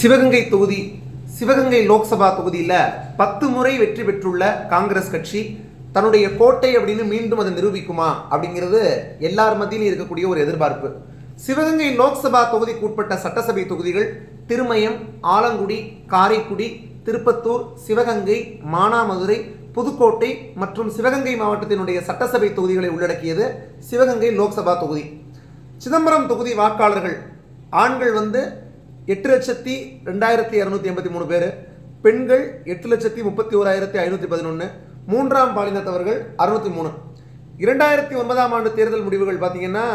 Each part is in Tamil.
சிவகங்கை தொகுதி சிவகங்கை லோக்சபா தொகுதியில் பத்து முறை வெற்றி பெற்றுள்ள காங்கிரஸ் கட்சி தன்னுடைய கோட்டை அப்படின்னு மீண்டும் அதை நிரூபிக்குமா அப்படிங்கிறது எல்லார் மத்தியிலும் இருக்கக்கூடிய ஒரு எதிர்பார்ப்பு. சிவகங்கை லோக்சபா தொகுதிக்கு உட்பட்ட சட்டசபை தொகுதிகள் திருமயம் ஆலங்குடி காரைக்குடி திருப்பத்தூர் சிவகங்கை மானாமதுரை புதுக்கோட்டை மற்றும் சிவகங்கை மாவட்டத்தினுடைய சட்டசபை தொகுதிகளை உள்ளடக்கியது சிவகங்கை லோக்சபா தொகுதி. சிதம்பரம் தொகுதி வாக்காளர்கள் ஆண்கள் வந்து எட்டு லட்சத்தி ரெண்டாயிரத்தி இரநூத்தி எண்பத்தி மூணு பேர். பெண்கள் எட்டு லட்சத்தி முப்பத்தி ஓராயிரத்தி ஐநூற்றி பதினொன்று மூன்றாம் பாலினத்தவர்கள் அறுநூத்தி மூணு. இரண்டாயிரத்தி ஒன்பதாம் ஆண்டு தேர்தல் முடிவுகள் பார்த்தீங்கன்னா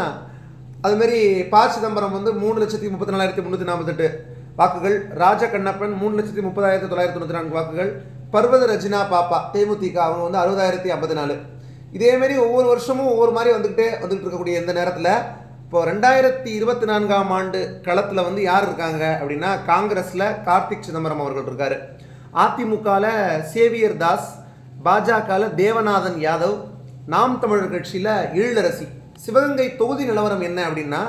அதுமாரி ப. சிதம்பரம் வந்து மூணு லட்சத்தி முப்பத்தி நாலாயிரத்தி முந்நூற்றி நாற்பத்தெட்டு வாக்குகள். ராஜ கண்ணப்பன் மூணு லட்சத்தி முப்பதாயிரத்தி தொள்ளாயிரத்தி தொண்ணூற்றி நான்கு வாக்குகள். பர்வத ரஜினா பாப்பா தேமுதிக அவங்க வந்து அறுபதாயிரத்தி ஐம்பத்தி நாலு. இதேமாரி ஒவ்வொரு வருஷமும் ஒவ்வொரு மாதிரி வந்துக்கிட்டே வந்துகிட்டு இருக்கக்கூடிய இந்த நேரத்தில் இப்போ ரெண்டாயிரத்தி இருபத்தி நான்காம் ஆண்டு களத்தில் வந்து யார் இருக்காங்க அப்படின்னா காங்கிரஸில் கார்த்திக் சிதம்பரம் அவர்கள் இருக்கார். அதிமுகவில் சேவியர் தாஸ் பாஜகவில் தேவநாதன் யாதவ் நாம் தமிழர் கட்சியில் ஈழரசி. சிவகங்கை தொகுதி நிலவரம் என்ன அப்படின்னா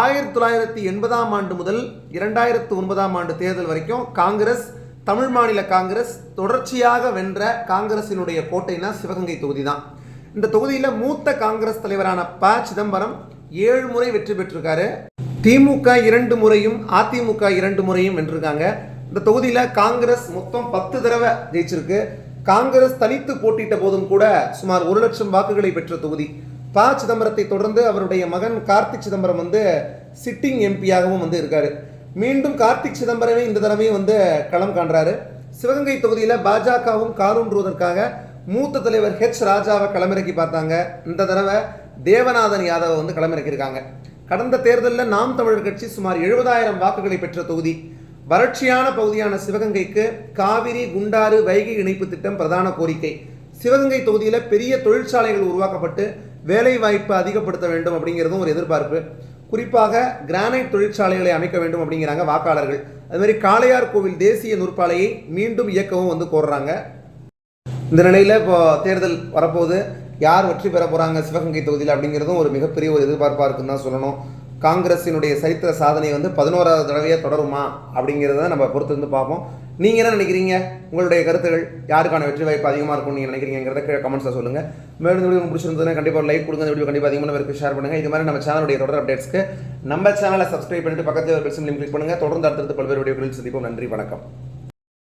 ஆயிரத்தி தொள்ளாயிரத்தி எண்பதாம் ஆண்டு முதல் இரண்டாயிரத்து ஒன்பதாம் ஆண்டு தேர்தல் வரைக்கும் காங்கிரஸ் தமிழ் மாநில காங்கிரஸ் தொடர்ச்சியாக வென்ற காங்கிரசினுடைய கோட்டைனா சிவகங்கை தொகுதி தான் இந்த தொகுதியில் மூத்த காங்கிரஸ் தலைவரான ப சிதம்பரம் ஏழு முறை வெற்றி பெற்றிருக்காரு. திமுக இரண்டு முறையும் அதிமுக இரண்டு முறையும் வென்றிருக்காங்க. இந்த தொகுதியில் காங்கிரஸ் மொத்தம் பத்து தடவை ஜெயிச்சிருக்கு. காங்கிரஸ் தனித்து போட்டியிட்ட போதும் கூட சுமார் ஒரு லட்சம் வாக்குகளை பெற்ற தொகுதி. ப. சிதம்பரத்தை தொடர்ந்து அவருடைய மகன் கார்த்திக் சிதம்பரம் வந்து சிட்டிங் எம்பியாகவும் வந்து இருக்காரு. மீண்டும் கார்த்திக் சிதம்பரமே இந்த தடவையும் வந்து களம் காண்றாரு. சிவகங்கை தொகுதியில் பாஜகவும் காலூன்றுவதற்காக மூத்த தலைவர் ஹெச். ராஜாவை களமிறக்கி பார்த்தாங்க. இந்த தடவை தேவநாதன் யாதவை வந்து களமிறக்கியிருக்காங்க. கடந்த தேர்தலில் நாம் தமிழர் கட்சி சுமார் எழுபதாயிரம் வாக்குகளை பெற்ற தொகுதி. வறட்சியான பகுதியான சிவகங்கைக்கு காவிரி குண்டாறு வைகை இணைப்பு திட்டம் பிரதான கோரிக்கை. சிவகங்கை தொகுதியில் பெரிய தொழிற்சாலைகள் உருவாக்கப்பட்டு வேலை வாய்ப்பு அதிகப்படுத்த வேண்டும் அப்படிங்கிறதும் ஒரு எதிர்பார்ப்பு. குறிப்பாக கிரானைட் தொழிற்சாலைகளை அமைக்க வேண்டும் அப்படிங்கிறாங்க வாக்காளர்கள். அது மாதிரி காளையார் கோவில் தேசிய நூற்பாலையை மீண்டும் இயக்கவும் வந்து கோர்றாங்க. இந்த நிலையில் இப்போ தேர்தல் வரப்போகுது. யார் வெற்றி பெற போகிறாங்க சிவகங்கை தொகுதியில் அப்படிங்கிறதும் ஒரு மிகப்பெரிய ஒரு எதிர்பார்ப்பாக இருக்குன்னு தான் சொல்லணும். காங்கிரஸினுடைய சரித்திர சாதனை வந்து பதினோராவது தடவையாக தொடருமா அப்படிங்கிறத நம்ம பொறுத்து வந்து பார்ப்போம். நீங்கள் என்ன நினைக்கிறீங்க? உங்களுடைய கருத்துகள் யாருக்கான வெற்றி வாய்ப்பு அதிகமாக இருக்கும்னு நீங்கள் நினைக்கிறீங்கிறத கீழே கமெண்ட்ஸில் சொல்லுங்கள் மேலும் இந்த வீடியோ உங்களுக்கு பிடிச்சிருந்ததுன்னா கண்டிப்பாக ஒரு லைக் கொடுங்க. இந்த வீடியோ கண்டிப்பாக அதிகமான பேருக்கு ஷேர் பண்ணுங்கள் இது மாதிரி நம்ம சேனலுடைய தொடர் அப்டேட்ஸ்க்கு நம்ம சேனலை சப்ஸ்கிரைப் பண்ணிட்டு பக்கத்தில் ஒரு பெல் கிளிக் பண்ணுங்கள் தொடர்ந்து அடுத்தடுத்து பல்வேறு வீடியோக்களில் சந்திப்போம். நன்றி வணக்கம்.